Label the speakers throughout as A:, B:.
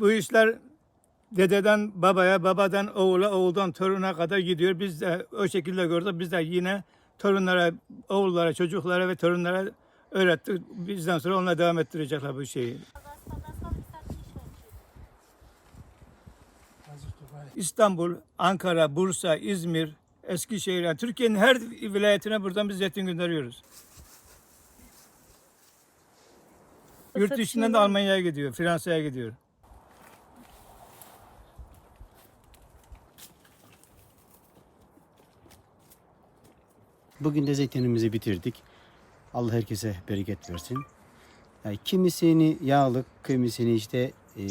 A: Bu işler dededen babaya, babadan oğula, oğuldan toruna kadar gidiyor. Biz de o şekilde gördük. Biz de yine torunlara, oğullara, çocuklara ve torunlara öğrettik. Bizden sonra onunla devam ettirecekler bu şeyi. İstanbul, Ankara, Bursa, İzmir, Eskişehir, yani Türkiye'nin her vilayetine buradan biz zeytin gönderiyoruz. Yurt dışından da Almanya'ya gidiyor, Fransa'ya gidiyor.
B: Bugün de zeytinimizi bitirdik. Allah herkese bereket versin. Yani kimisini yağlık, kimisini işte e,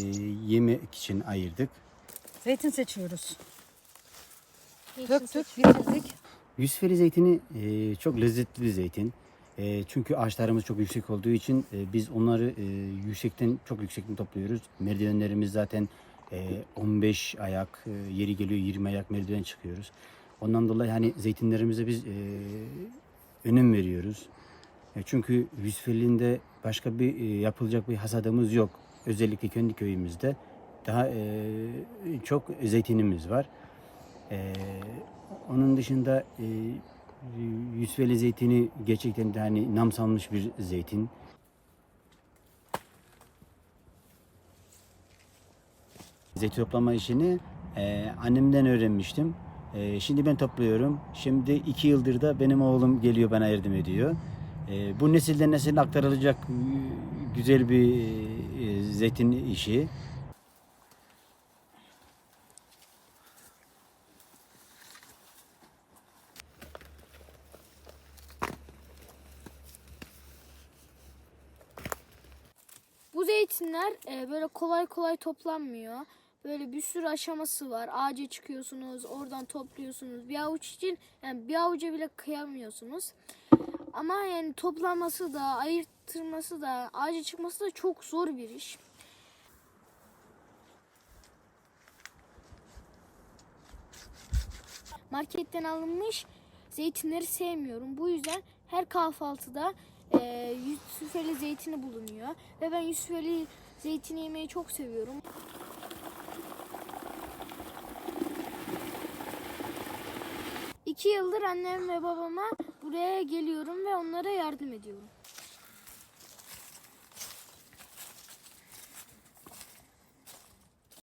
B: yemek için ayırdık.
C: Zeytin seçiyoruz. Döktük, bitirdik.
B: Yusufeli zeytini e, çok lezzetli bir zeytin. E, çünkü ağaçlarımız çok yüksek olduğu için e, biz onları e, yüksekten çok yüksekten topluyoruz. Merdivenlerimiz zaten e, 15 ayak, e, yeri geliyor 20 ayak merdiven çıkıyoruz. Ondan dolayı hani zeytinlerimize biz e, önem veriyoruz. E, çünkü Yusufeli'nde başka bir e, yapılacak bir hasadımız yok. Özellikle kendi köyümüzde daha e, çok zeytinimiz var. E, onun dışında e, Yusufeli zeytini gerçekten de hani nam salmış bir zeytin. Zeytin toplama işini e, annemden öğrenmiştim. E, şimdi ben topluyorum. Şimdi iki yıldır da benim oğlum geliyor bana yardım ediyor. E, bu nesilden nesile aktarılacak güzel bir e, zeytin işi.
D: Bu zeytinler e, böyle kolay kolay toplanmıyor. Böyle bir sürü aşaması var. Ağaca çıkıyorsunuz, oradan topluyorsunuz. Bir avuç için yani bir avuca bile kıyamıyorsunuz. Ama yani toplanması da, ayırtırması da, ağaca çıkması da çok zor bir iş. Marketten alınmış zeytinleri sevmiyorum. Bu yüzden her kahvaltıda e, Yusufeli zeytini bulunuyor. Ve ben Yusufeli zeytini yemeyi çok seviyorum. İki yıldır annem ve babama buraya geliyorum ve onlara yardım ediyorum.